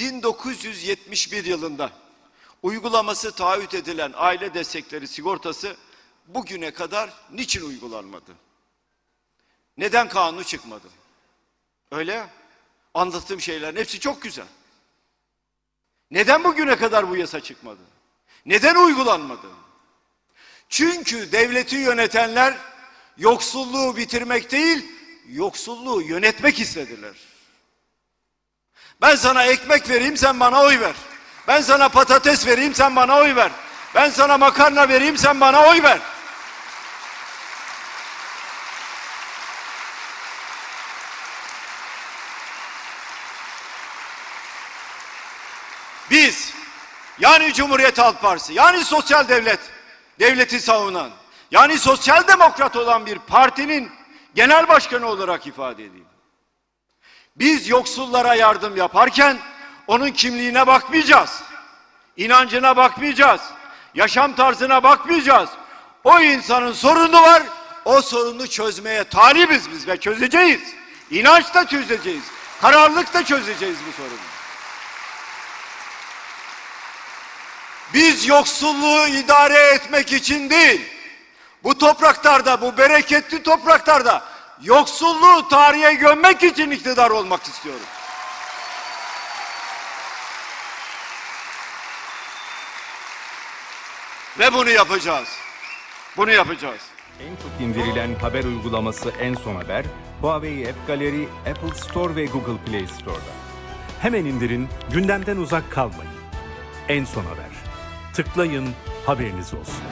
1971 yılında uygulaması taahhüt edilen aile destekleri sigortası bugüne kadar niçin uygulanmadı? Neden kanunu çıkmadı? Öyle. Anlattığım şeylerin hepsi çok güzel. Neden bugüne kadar bu yasa çıkmadı? Neden uygulanmadı? Çünkü devleti yönetenler yoksulluğu bitirmek değil, yoksulluğu yönetmek istediler. Ben sana ekmek vereyim sen bana oy ver. Ben sana patates vereyim sen bana oy ver. Ben sana makarna vereyim sen bana oy ver. Biz yani Cumhuriyet Halk Partisi yani sosyal devlet devleti savunan yani sosyal demokrat olan bir partinin genel başkanı olarak ifade edeyim. Biz yoksullara yardım yaparken onun kimliğine bakmayacağız. inancına bakmayacağız. Yaşam tarzına bakmayacağız. O insanın sorunu var. O sorunu çözmeye talibiz biz ve çözeceğiz. İnançla çözeceğiz. Kararlılıkla çözeceğiz bu sorunu. Biz yoksulluğu idare etmek için değil, bu topraklarda, bu bereketli topraklarda yoksulluğu tarihe gömmek için iktidar olmak istiyorum. Ve bunu yapacağız. Bunu yapacağız. En çok indirilen haber uygulaması En Son Haber, Huawei App Gallery, Apple Store ve Google Play Store'da. Hemen indirin, gündemden uzak kalmayın. En son haber. Tıklayın, haberiniz olsun.